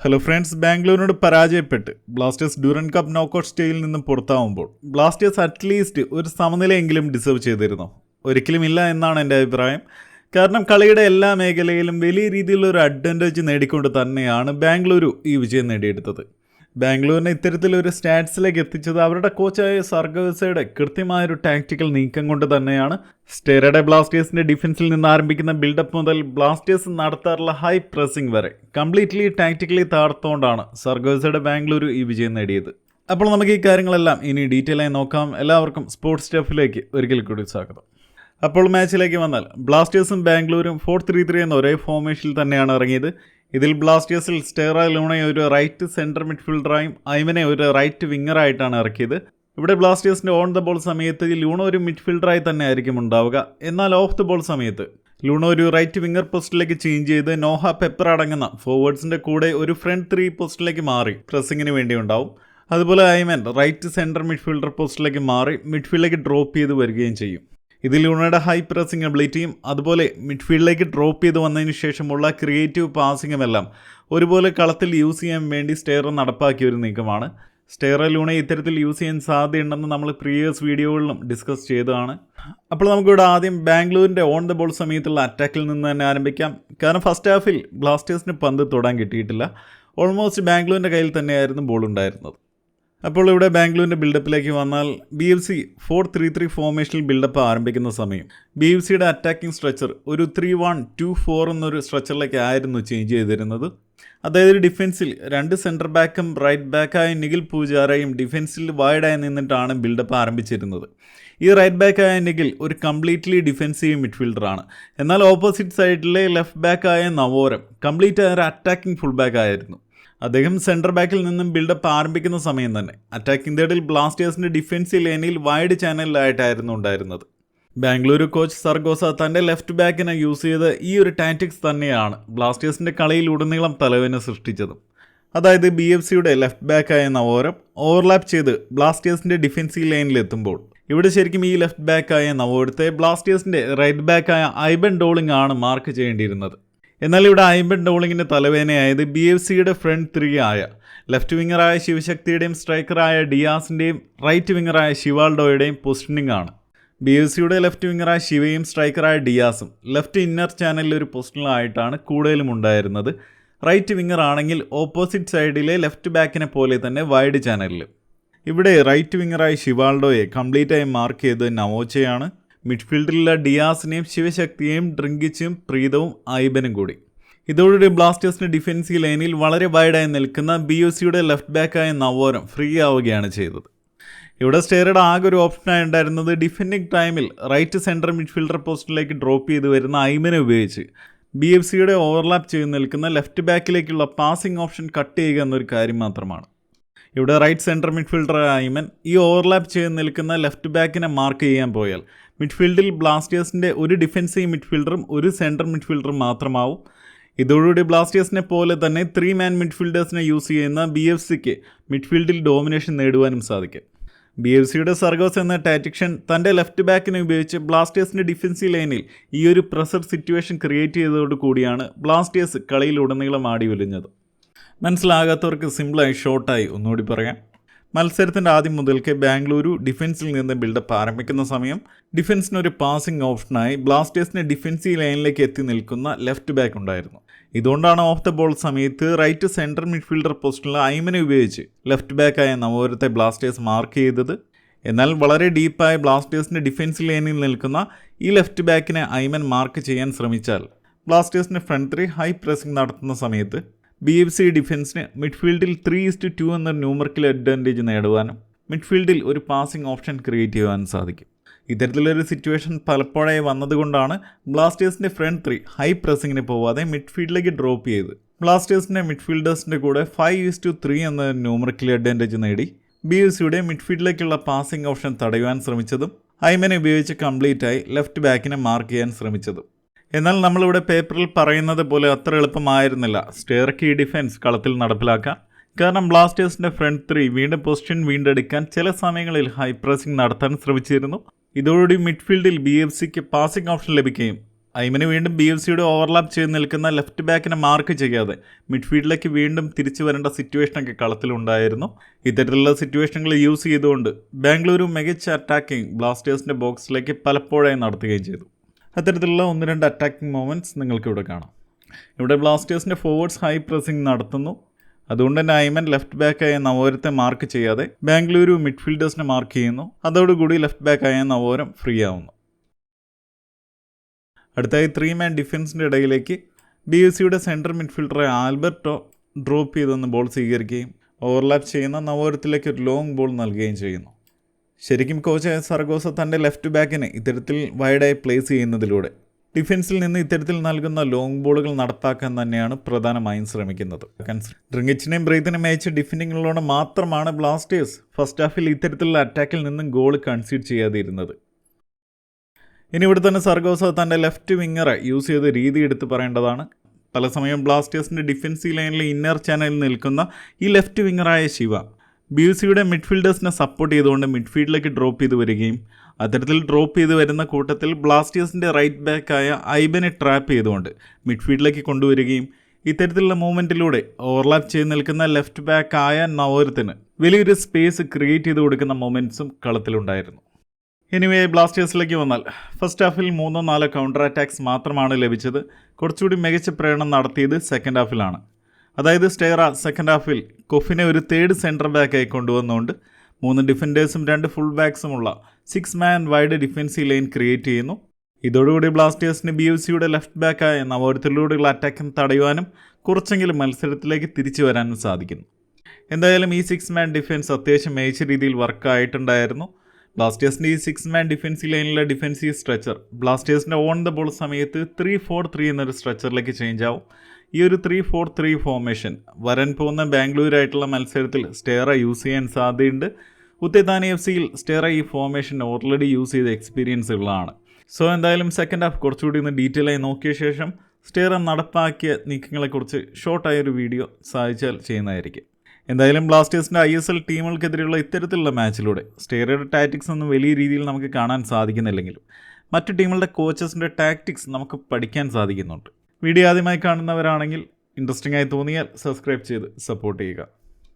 Hello friends ബാംഗ്ലൂരിനോട് പരാജയപ്പെട്ട് Blasters Durand cup knockout സ്റ്റേയിൽ നിന്നും പുറത്താവുമ്പോൾ ബ്ലാസ്റ്റേഴ്സ് അറ്റ്ലീസ്റ്റ് ഒരു സമനിലയെങ്കിലും ഡിസേർവ് ചെയ്തിരുന്നു. ഒരിക്കലും ഇല്ല എന്നാണ് എന്റെ അഭിപ്രായം. കാരണം കളിയുടെ എല്ലാ മേഖലയിലും വലിയ രീതിയിലുള്ള ഒരു അഡ്വാന്റേജ് നേടിക്കൊണ്ട് തന്നെയാണ് ബാംഗ്ലൂരു ഈ വിജയം നേടിയെടുത്തത്. ബാംഗ്ലൂരിനെ ഇത്തരത്തിലൊരു സ്റ്റാറ്റ്സിലേക്ക് എത്തിച്ചത് അവരുടെ കോച്ചായ സർഗവസയുടെ കൃത്യമായൊരു ടാക്ടിക്കൽ നീക്കം കൊണ്ട് തന്നെയാണ്. സ്റ്റെറയുടെ ബ്ലാസ്റ്റേഴ്സിന്റെ ഡിഫൻസിൽ നിന്ന് ആരംഭിക്കുന്ന ബിൽഡപ്പ് മുതൽ ബ്ലാസ്റ്റേഴ്സ് നടത്താറുള്ള ഹൈ പ്രസിംഗ് വരെ കംപ്ലീറ്റ്ലി ടാക്ടിക്കലി താർത്തുകൊണ്ടാണ് സർഗവസയുടെ ബാംഗ്ലൂരു ഈ വിജയം നേടിയത്. അപ്പോൾ നമുക്ക് ഈ കാര്യങ്ങളെല്ലാം ഇനി ഡീറ്റെയിൽ ആയി നോക്കാം. എല്ലാവർക്കും സ്പോർട്സ് സ്റ്റഫിലേക്ക് ഒരിക്കൽ കൂടി സ്വാഗതം. അപ്പോൾ മാച്ചിലേക്ക് വന്നാൽ ബ്ലാസ്റ്റേഴ്സും ബാംഗ്ലൂരും ഫോർ ത്രീ ത്രീ എന്ന ഒരേ ഫോർമേഷനിൽ തന്നെയാണ് ഇറങ്ങിയത്. ഇതിൽ ബ്ലാസ്റ്റേഴ്സിൽ സ്റ്റെറ ലൂണയെ ഒരു റൈറ്റ് സെന്റർ മിഡ്ഫീൽഡറായും ഐമനെ ഒരു റൈറ്റ് വിങ്ങറായിട്ടാണ് ഇറക്കിയത്. ഇവിടെ ബ്ലാസ്റ്റേഴ്സിന്റെ ഓൺ ദ ബോൾ സമയത്ത് ലൂണ ഒരു മിഡ്ഫീൽഡറായി തന്നെ ആയിരിക്കും ഉണ്ടാവുക. എന്നാൽ ഓഫ് ദ ബോൾ സമയത്ത് ലൂണ ഒരു റൈറ്റ് വിങ്ങർ പോസ്റ്റിലേക്ക് ചേഞ്ച് ചെയ്ത് നോഹ പെപ്പർ അടങ്ങുന്ന ഫോർവേഡ്സിന്റെ കൂടെ ഒരു ഫ്രണ്ട് ത്രീ പോസ്റ്റിലേക്ക് മാറി പ്രസ്സിങ്ങിന് വേണ്ടി ഉണ്ടാവും. അതുപോലെ ഐമൻ റൈറ്റ് സെന്റർ മിഡ്ഫീൽഡർ പോസ്റ്റിലേക്ക് മാറി മിഡ്ഫീൽഡിലേക്ക് ഡ്രോപ്പ് ചെയ്ത് വരികയും ചെയ്യും. ഇതിൽ ലൂണയുടെ ഹൈ പ്രസിംഗ് അബിലിറ്റിയും അതുപോലെ മിഡ്ഫീൽഡിലേക്ക് ഡ്രോപ്പ് ചെയ്ത് വന്നതിന് ശേഷമുള്ള ക്രിയേറ്റീവ് പാസിങ്ങും എല്ലാം ഒരുപോലെ കളത്തിൽ യൂസ് ചെയ്യാൻ വേണ്ടി സ്റ്റെയർ നടപ്പാക്കിയ ഒരു നീക്കമാണ്. സ്റ്റെയർ ലൂണെ ഇത്തരത്തിൽ യൂസ് ചെയ്യാൻ സാധ്യതയുണ്ടെന്ന് നമ്മൾ പ്രീവിയസ് വീഡിയോകളിലും ഡിസ്കസ് ചെയ്തതാണ്. അപ്പോൾ നമുക്കിവിടെ ആദ്യം ബാംഗ്ലൂരിന്റെ ഓൺ ദ ബോൾ സമയത്തുള്ള അറ്റാക്കിൽ നിന്ന് തന്നെ ആരംഭിക്കാം. കാരണം ഫസ്റ്റ് ഹാഫിൽ ബ്ലാസ്റ്റേഴ്സിന് പന്ത് തൊടാൻ കിട്ടിയിട്ടില്ല. ഓൾമോസ്റ്റ് ബാംഗ്ലൂരിന്റെ കയ്യിൽ തന്നെയായിരുന്നു ബോൾ ഉണ്ടായിരുന്നത്. അപ്പോൾ ഇവിടെ ബാംഗ്ലൂരിന്റെ ബിൽഡപ്പിലേക്ക് വന്നാൽ B F C four three three ഫോർമേഷനിൽ buildup ആരംഭിക്കുന്ന സമയം. ബി എഫ് സിയുടെ അറ്റാക്കിംഗ് സ്ട്രക്ചർ ഒരു ത്രീ വൺ ടു ഫോർ എന്നൊരു സ്ട്രക്ചറിലേക്ക് ആയിരുന്നു ചേഞ്ച് ചെയ്തിരുന്നത്. അതായത് ഡിഫൻസിൽ രണ്ട് സെന്റർ ബാക്കും റൈറ്റ് ബാക്കായ നിഖിൽ പൂജാരയും ഡിഫൻസിൽ വൈഡായി നിന്നിട്ടാണ് ബിൽഡപ്പ് ആരംഭിച്ചിരുന്നത്. ഈ റൈറ്റ് ബാക്കായ നിഖിൽ ഒരു കംപ്ലീറ്റ്ലി ഡിഫൻസീവ് മിഡ്ഫീൽഡറാണ് എന്നാൽ ഓപ്പോസിറ്റ് സൈഡിലെ ലെഫ്റ്റ് ബാക്കായ നവോരം കംപ്ലീറ്റ് ആയ ഒരു അറ്റാക്കിംഗ് ഫുൾ ബാക്ക് ആയിരുന്നു. അദ്ദേഹം സെന്റർ ബാക്കിൽ നിന്നും ബിൽഡപ്പ് ആരംഭിക്കുന്ന സമയം തന്നെ. അറ്റാക്കിംഗ് തേർഡിൽ ബ്ലാസ്റ്റേഴ്സിന്റെ ഡിഫൻസീവ് ലൈനിൽ വൈഡ് ചാനലിലായിട്ടായിരുന്നു ഉണ്ടായിരുന്നത്. ബാംഗ്ലൂരു കോച്ച് സർഗോസ തന്റെ ലെഫ്റ്റ് ബാക്കിനെ യൂസ് ചെയ്ത് ഈ ഒരു ടാറ്റിക്സ് തന്നെയാണ് ബ്ലാസ്റ്റേഴ്സിന്റെ കളിയിൽ ഉടനീളം തലവിനെ സൃഷ്ടിച്ചതും. അതായത് ബി എഫ് സിയുടെ ലെഫ്റ്റ് ബാക്കായ നവോരം ഓവർലാപ്പ് ചെയ്ത് ബ്ലാസ്റ്റേഴ്സിന്റെ ഡിഫൻസീവ് ലൈനിലെത്തുമ്പോൾ ഇവിടെ ശരിക്കും ഈ ലെഫ്റ്റ് ബാക്കായ നവോരത്തെ ബ്ലാസ്റ്റേഴ്സിന്റെ റൈറ്റ് ബാക്കായ ഐബൻ ഡോളിംഗ് ആണ് മാർക്ക് ചെയ്യേണ്ടിയിരുന്നത്. എന്നാൽ ഇവിടെ അയമ്പൻ ഡോളിങ്ങിന്റെ തലവേദനയായത് ബി എഫ് സിയുടെ ഫ്രണ്ട് ത്രീ ആയ ലെഫ്റ്റ് വിങ്ങറായ ശിവശക്തിയുടെയും സ്ട്രൈക്കറായ ഡിയാസിന്റെയും റൈറ്റ് വിങ്ങറായ ശിവാൾഡോയുടെയും പൊസിഷനിങ് ആണ്. ബി എഫ് സിയുടെ ലെഫ്റ്റ് വിങ്ങറായ ശിവയും സ്ട്രൈക്കറായ ഡിയാസും ലെഫ്റ്റ് ഇന്നർ ചാനലിൽ ഒരു പൊസിഷനിലായിട്ടാണ് കൂടുതലും ഉണ്ടായിരുന്നത്. റൈറ്റ് വിങ്ങർ ആണെങ്കിൽ ഓപ്പോസിറ്റ് സൈഡിലെ ലെഫ്റ്റ് ബാക്കിനെ പോലെ തന്നെ വൈഡ് ചാനലിൽ ഇവിടെ റൈറ്റ് വിങ്ങറായ ശിവാൾഡോയെ കംപ്ലീറ്റായി മാർക്ക് ചെയ്ത് നവോച്ചയാണ്. മിഡ്ഫീൽഡിലുള്ള ഡിയാസിനെയും ശിവശക്തിയെയും ഡ്രിങ്കിച്ചും പ്രീതവും ഐബനും കൂടി. ഇതോടുകൂടി ബ്ലാസ്റ്റേഴ്സിന്റെ ഡിഫൻസീവ് ലൈനിൽ വളരെ വൈഡായി നിൽക്കുന്ന ബി യു സിയുടെ ലെഫ്റ്റ് ബാക്കായ നവോരം ഫ്രീ ആവുകയാണ് ചെയ്തത്. ഇവിടെ സ്റ്റേറുടെ ആകെ ഒരു ഓപ്ഷനായി ഉണ്ടായിരുന്നത് ഡിഫെൻഡിങ് ടൈമിൽ റൈറ്റ് സെന്റർ മിഡ്ഫീൽഡർ പോസ്റ്റിലേക്ക് ഡ്രോപ്പ് ചെയ്ത് വരുന്ന ഐമനെ ഉപയോഗിച്ച് ബി എഫ് സിയുടെ ഓവർലാപ്പ് ചെയ്ത് നിൽക്കുന്ന ലെഫ്റ്റ് ബാക്കിലേക്കുള്ള പാസിംഗ് ഓപ്ഷൻ കട്ട് ചെയ്യുക എന്നൊരു കാര്യം മാത്രമാണ്. ഇവിടെ റൈറ്റ് സെന്റർ മിഡ്ഫീൽഡർ ഐമൻ ഈ ഓവർലാപ്പ് ചെയ്ത് നിൽക്കുന്ന ലെഫ്റ്റ് ബാക്കിനെ മാർക്ക് ചെയ്യാൻ പോയാൽ മിഡ്ഫീൽഡിൽ ബ്ലാസ്റ്റേഴ്സിന്റെ ഒരു ഡിഫൻസീവ് മിഡ്ഫീൽഡറും ഒരു സെന്റർ മിഡ്ഫീൽഡറും മാത്രമാവും. ഇതോടുകൂടി ബ്ലാസ്റ്റേഴ്സിനെ പോലെ തന്നെ ത്രീ മാൻ മിഡ്ഫീൽഡേഴ്സിനെ യൂസ് ചെയ്യുന്ന ബി എഫ് സിക്ക് മിഡ്ഫീൽഡിൽ ഡോമിനേഷൻ നേടുവാനും സാധിക്കും. ബി എഫ് സിയുടെ സർഗോസ് എന്ന ടാറ്റിക്ഷൻ തന്റെ ലെഫ്റ്റ് ബാക്കിനെ ഉപയോഗിച്ച് ബ്ലാസ്റ്റേഴ്സിന്റെ ഡിഫൻസീവ് ലൈനിൽ ഈ ഒരു പ്രഷർ സിറ്റുവേഷൻ ക്രിയേറ്റ് ചെയ്തതോടു കൂടിയാണ് ബ്ലാസ്റ്റേഴ്സ് കളിയിലുടനീളം ആടി ഒലിഞ്ഞത്. മനസ്സിലാകാത്തവർക്ക് സിമ്പിളായി ഷോർട്ടായി ഒന്നുകൂടി പറയാം. മത്സരത്തിന്റെ ആദ്യം മുതൽക്കേ ബാംഗ്ലൂരു ഡിഫൻസിൽ നിന്ന് ബിൽഡപ്പ് ആരംഭിക്കുന്ന സമയം. ഡിഫൻസിന് ഒരു പാസിംഗ് ഓപ്ഷനായി ബ്ലാസ്റ്റേഴ്സിന്റെ ഡിഫൻസീവ് ലൈനിലേക്ക് എത്തി നിൽക്കുന്ന ലെഫ്റ്റ് ബാക്ക് ഉണ്ടായിരുന്നു. ഇതുകൊണ്ടാണ് ഓഫ് ദ ബോൾ സമയത്ത് റൈറ്റ് സെന്റർ മിഡ്ഫീൽഡർ പോസ്റ്റിലുള്ള ഐമനെ ഉപയോഗിച്ച് ലെഫ്റ്റ് ബാക്കായ നവോരത്തെ ബ്ലാസ്റ്റേഴ്സ് മാർക്ക് ചെയ്തത്. എന്നാൽ വളരെ ഡീപ്പായ ബ്ലാസ്റ്റേഴ്സിന്റെ ഡിഫൻസ് ലൈനിൽ നിൽക്കുന്ന ഈ ലെഫ്റ്റ് ബാക്കിനെ ഐമൻ മാർക്ക് ചെയ്യാൻ ശ്രമിച്ചാൽ ബ്ലാസ്റ്റേഴ്സിന്റെ ഫ്രണ്ട് ത്രീ ഹൈ പ്രസിംഗ് നടത്തുന്ന സമയത്ത് ബി എഫ് സി ഡിഫൻസിന് മിഡ്ഫീൽഡിൽ ത്രീ ഇസ്റ്റ് ടു എന്ന ന്യൂമറിക്കൽ അഡ്വാന്റേജ് നേടുവാനും മിഡ്ഫീൽഡിൽ ഒരു പാസിംഗ് ഓപ്ഷൻ ക്രിയേറ്റ് ചെയ്യുവാനും സാധിക്കും. ഇത്തരത്തിലൊരു സിറ്റുവേഷൻ പലപ്പോഴായി വന്നതുകൊണ്ടാണ് ബ്ലാസ്റ്റേഴ്സിന്റെ ഫ്രണ്ട് ത്രീ ഹൈ പ്രസിങ്ങിന് പോവാതെ മിഡ്ഫീൽഡിലേക്ക് ഡ്രോപ്പ് ചെയ്ത് ബ്ലാസ്റ്റേഴ്സിന്റെ മിഡ്ഫീൽഡേഴ്സിന്റെ കൂടെ ഫൈവ് ഈസ് ടു ത്രീ എന്ന ന്യൂമറിക്കൽ അഡ്വാന്റേജ് നേടി ബി എഫ് സിയുടെ മിഡ്ഫീൽഡിലേക്കുള്ള പാസിംഗ് ഓപ്ഷൻ തടയുവാൻ ശ്രമിച്ചതും ഐമനെ ഉപയോഗിച്ച് കംപ്ലീറ്റായി ലെഫ്റ്റ് ബാക്കിനെ മാർക്ക് ചെയ്യാൻ ശ്രമിച്ചതും. എന്നാൽ നമ്മളിവിടെ പേപ്പറിൽ പറയുന്നത് പോലെ അത്ര എളുപ്പമായിരുന്നില്ല. സ്റ്റെയർ കീ ഡിഫൻസ് കളത്തിൽ നടപ്പിലാക്കാൻ കാരണം ബ്ലാസ്റ്റേഴ്സിന്റെ ഫ്രണ്ട് ത്രീ വീണ്ടും പൊസിഷൻ വീണ്ടെടുക്കാൻ ചില സമയങ്ങളിൽ ഹൈ പ്രസിംഗ് നടത്താൻ ശ്രമിച്ചിരുന്നു. ഇതോടുകൂടി മിഡ്ഫീൽഡിൽ ബി എഫ് സിക്ക് പാസിംഗ് ഓപ്ഷൻ ലഭിക്കുകയും ഐമന് വീണ്ടും ബി എഫ് സിയുടെ ഓവർലാപ്പ് ചെയ്ത് നിൽക്കുന്ന ലെഫ്റ്റ് ബാക്കിനെ മാർക്ക് ചെയ്യാതെ മിഡ്ഫീൽഡിലേക്ക് വീണ്ടും തിരിച്ചു വരേണ്ട സിറ്റുവേഷനൊക്കെ കളത്തിലുണ്ടായിരുന്നു ഇത്തരത്തിലുള്ള സിറ്റുവേഷനുകൾ യൂസ് ചെയ്തുകൊണ്ട് ബാംഗ്ലൂരു മികച്ച അറ്റാക്കിംഗ് ബ്ലാസ്റ്റേഴ്സിന്റെ ബോക്സിലേക്ക് പലപ്പോഴായി നടത്തുകയും ചെയ്തു. അത്തരത്തിലുള്ള ഒന്ന് രണ്ട് അറ്റാക്കിംഗ് മൊമെന്റ്സ് നിങ്ങൾക്കിവിടെ കാണാം. ഇവിടെ ബ്ലാസ്റ്റേഴ്സിന്റെ ഫോർവേഡ്സ് ഹൈ പ്രസിംഗ് നടത്തുന്നു. അതുകൊണ്ട് തന്നെ ഐമൻ ലെഫ്റ്റ് ആയ നവോരത്തെ മാർക്ക് ചെയ്യാതെ ബാംഗ്ലൂരു മിഡ്ഫീൽഡേഴ്സിനെ മാർക്ക് ചെയ്യുന്നു. അതോടുകൂടി ലെഫ്റ്റ് ബാക്ക് ആയ നവോരം ഫ്രീ ആവുന്നു. അടുത്തായി ത്രീ മാൻ ഡിഫൻസിന്റെ ഇടയിലേക്ക് ബി എസ് സിയുടെ സെൻട്രൽ മിഡ്ഫീൽഡറെ ആൽബർട്ടോ ഡ്രോപ്പ് ചെയ്തൊന്ന് ബോൾ സ്വീകരിക്കുകയും ഓവർലാപ്പ് ചെയ്യുന്ന നവോരത്തിലേക്ക് ഒരു ലോങ് ബോൾ നൽകുകയും ചെയ്യുന്നു. ശരിക്കും കോച്ച് സർഗോസ തന്റെ ലെഫ്റ്റ് ബാക്കിനെ ഇത്തരത്തിൽ വൈഡായി പ്ലേസ് ചെയ്യുന്നതിലൂടെ ഡിഫൻസിൽ നിന്ന് ഇത്തരത്തിൽ നൽകുന്ന ലോങ് ബോളുകൾ നടപ്പാക്കാൻ തന്നെയാണ് പ്രധാനമായും ശ്രമിക്കുന്നത്. ഡ്രിങ്കിച്ചിനെയും ബ്രെയ്ത്തിനെയും അയച്ച ഡിഫൻഡിങ്ങിലൂടെ മാത്രമാണ് ബ്ലാസ്റ്റേഴ്സ് ഫസ്റ്റ് ഹാഫിൽ ഇത്തരത്തിലുള്ള അറ്റാക്കിൽ നിന്നും ഗോൾ കൺസീഡ് ചെയ്യാതിരുന്നത്. ഇനി ഇവിടെ തന്നെ സർഗോസ തന്റെ ലെഫ്റ്റ് വിങ്ങറെ യൂസ് ചെയ്ത രീതി എടുത്ത് പറയേണ്ടതാണ്. പല സമയം ബ്ലാസ്റ്റേഴ്സിന്റെ ഡിഫൻസീവ് ലൈനിലെ ഇന്നർ ചാനലിൽ നിൽക്കുന്ന ഈ ലെഫ്റ്റ് വിങ്ങറായ ശിവ ബി യു സിയുടെ മിഡ്ഫീൽഡേഴ്സിനെ സപ്പോർട്ട് ചെയ്തുകൊണ്ട് മിഡ്ഫീൽഡിലേക്ക് ഡ്രോപ്പ് ചെയ്ത് വരികയും അത്തരത്തിൽ ഡ്രോപ്പ് ചെയ്ത് വരുന്ന കൂട്ടത്തിൽ ബ്ലാസ്റ്റേഴ്സിന്റെ റൈറ്റ് ബാക്കായ ഐബനെ ട്രാപ്പ് ചെയ്തുകൊണ്ട് മിഡ്ഫീൽഡിലേക്ക് കൊണ്ടുവരികയും ഇത്തരത്തിലുള്ള മൂവ്മെന്റിലൂടെ ഓവർലാപ്പ് ചെയ്ത് നിൽക്കുന്ന ലെഫ്റ്റ് ബാക്കായ നവോരത്തിന് വലിയൊരു സ്പേസ് ക്രിയേറ്റ് ചെയ്ത് കൊടുക്കുന്ന മൊമെന്റ്സും കളത്തിലുണ്ടായിരുന്നു. എനിവേ ബ്ലാസ്റ്റേഴ്സിലേക്ക് വന്നാൽ ഫസ്റ്റ് ഹാഫിൽ മൂന്നോ നാലോ കൗണ്ടർ അറ്റാക്സ് മാത്രമാണ് ലഭിച്ചത്. കുറച്ചുകൂടി മികച്ച പ്രകടനം നടത്തിയത് സെക്കൻഡ് ഹാഫിലാണ് അതായത് സ്റ്റേറ സെക്കൻഡ് ഹാഫിൽ കൊഫിനെ ഒരു തേർഡ് സെന്റർ ബാക്കായി കൊണ്ടുവന്നുകൊണ്ട് മൂന്ന് ഡിഫൻഡേഴ്സും രണ്ട് full ബാക്സുമുള്ള six man wide defensive line create ചെയ്യുന്നു. ഇതോടുകൂടി ബ്ലാസ്റ്റേഴ്സിന് ബി എഫ് സിയുടെ ലെഫ്റ്റ് ബാക്കായ നവോരത്തിലൂടെയുള്ള അറ്റാക്കിന് തടയുവാനും കുറച്ചെങ്കിലും മത്സരത്തിലേക്ക് തിരിച്ചു വരാനും സാധിക്കുന്നു. എന്തായാലും ഈ സിക്സ് മാൻ ഡിഫൻസ് അത്യാവശ്യം മികച്ച രീതിയിൽ വർക്കായിട്ടുണ്ടായിരുന്നു ബ്ലാസ്റ്റേഴ്സിന്റെ ഈ സിക്സ് മാൻ ഡിഫൻസീവ് ലൈനിലെ ഡിഫൻസീവ് സ്ട്രെച്ചർ ബ്ലാസ്റ്റേഴ്സിന്റെ ഓൺ ദ ബോൾ സമയത്ത് ത്രീ ഫോർ ത്രീ എന്നൊരു സ്ട്രെച്ചറിലേക്ക് ചേഞ്ച് ആവും. ഈ ഒരു ത്രീ ഫോർ ത്രീ ഫോർമേഷൻ വരാൻ പോകുന്ന ബാംഗ്ലൂരായിട്ടുള്ള മത്സരത്തിൽ സ്റ്റേറ യൂസ് ചെയ്യാൻ സാധ്യതയുണ്ട്. ഉത്തേതാനി എഫ് സിയിൽ സ്റ്റേറ ഈ ഫോർമേഷൻ ഓൾറെഡി യൂസ് ചെയ്ത എക്സ്പീരിയൻസ് ഉള്ളതാണ്. സോ എന്തായാലും സെക്കൻഡ് ഹാഫ് കുറച്ചുകൂടി ഒന്ന് ഡീറ്റെയിൽ ആയി നോക്കിയ ശേഷം സ്റ്റേറ നടപ്പാക്കിയ നീക്കങ്ങളെക്കുറിച്ച് ഷോർട്ടായൊരു വീഡിയോ സാധിച്ചാൽ ചെയ്യുന്നതായിരിക്കും. എന്തായാലും ബ്ലാസ്റ്റേഴ്സിന്റെ ഐ എസ് എൽ ടീമുകൾക്കെതിരെയുള്ള ഇത്തരത്തിലുള്ള മാച്ചിലൂടെ സ്റ്റേറയുടെ ടാറ്റിക്സ് ഒന്നും വലിയ രീതിയിൽ നമുക്ക് കാണാൻ സാധിക്കുന്നില്ലെങ്കിലും മറ്റു ടീമുകളുടെ കോച്ചസിന്റെ ടാക്ടിക്സ് നമുക്ക് പഠിക്കാൻ സാധിക്കുന്നുണ്ട്. വീഡിയോ ആദ്യമായി കാണുന്നവരാണെങ്കിൽ ഇൻട്രസ്റ്റിംഗ് ആയി തോന്നിയാൽ സബ്സ്ക്രൈബ് ചെയ്ത് സപ്പോർട്ട് ചെയ്യുക.